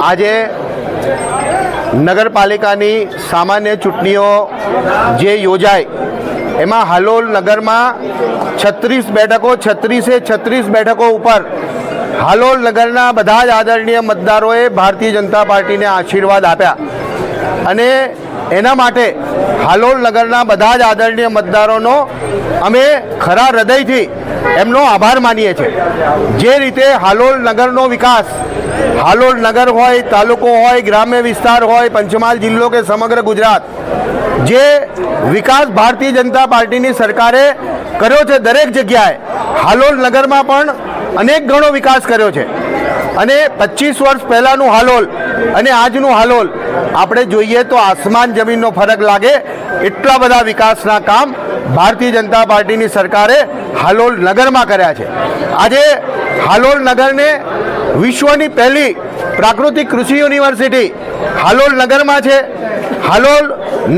આજે નગરપાલિકાની સામાન્ય ચૂંટણીઓ જે યોજાય, એમાં હાલોલ નગરમાં છત્રીસ બેઠકો, છત્રીસે છત્રીસ બેઠકો ઉપર હાલોલ નગરના બધા જ આદરણીય મતદારોએ ભારતીય જનતા પાર્ટીને આશીર્વાદ આપ્યા. અને એના માટે હાલોલ નગરના બધા જ આદરણીય મતદારોનો અમે ખરા હૃદયથી એમનો આભાર માનીએ છીએ. જે રીતે હાલોલ નગરનો વિકાસ, હાલોલ નગર હોય, તાલુકો હોય, ગ્રામ્ય વિસ્તાર હોય, પંચમહાલ જિલ્લો કે સમગ્ર ગુજરાત, જે વિકાસ ભારતીય જનતા પાર્ટીની સરકારે કર્યો છે દરેક જગ્યાએ, હાલોલ નગરમાં પણ અનેક ગણો વિકાસ કર્યો છે. અને પચીસ વર્ષ પહેલાંનું હાલોલ અને આજનું હાલોલ. આપણે જોઈએ તો આસમાન જમીનનો ફરક લાગે. એટલા બધા વિકાસના કામ ભારતીય જનતા પાર્ટીની સરકારે હાલોલ નગરમાં કર્યા છે. આજે હાલોલ નગરને વિશ્વની પહેલી પ્રાકૃતિક કૃષિ યુનિવર્સિટી હાલોલ નગરમાં છે. હાલોલ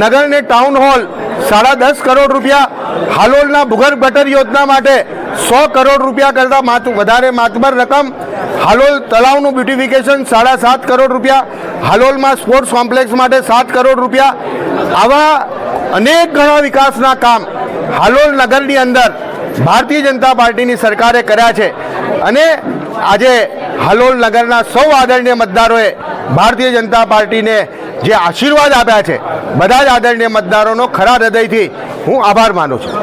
નગરને ટાઉન હોલ સાડા દસ કરોડ રૂપિયા હાલોલના ભૂગર્ભ ગટર યોજના માટે સો કરોડ રૂપિયા કરતાં માત વધારે માતબર રકમ. હાલોલ તળાવનું બ્યુટિફિકેશન સાડા સાત કરોડ રૂપિયા. હાલોલમાં સ્પોર્ટ્સ કોમ્પ્લેક્સ માટે સાત કરોડ રૂપિયા. આવા અનેક ઘણા વિકાસના કામ હાલોલ નગરની અંદર ભારતીય જનતા પાર્ટીની સરકારે કર્યા છે. અને આજે હાલોલ નગરના સૌ આદરણીય મતદારોએ ભારતીય જનતા પાર્ટીને જે આશીર્વાદ આપ્યા છે, બધા જ આદરણીય મતદારોનો ખરા હૃદયથી હું આભાર માનું છું.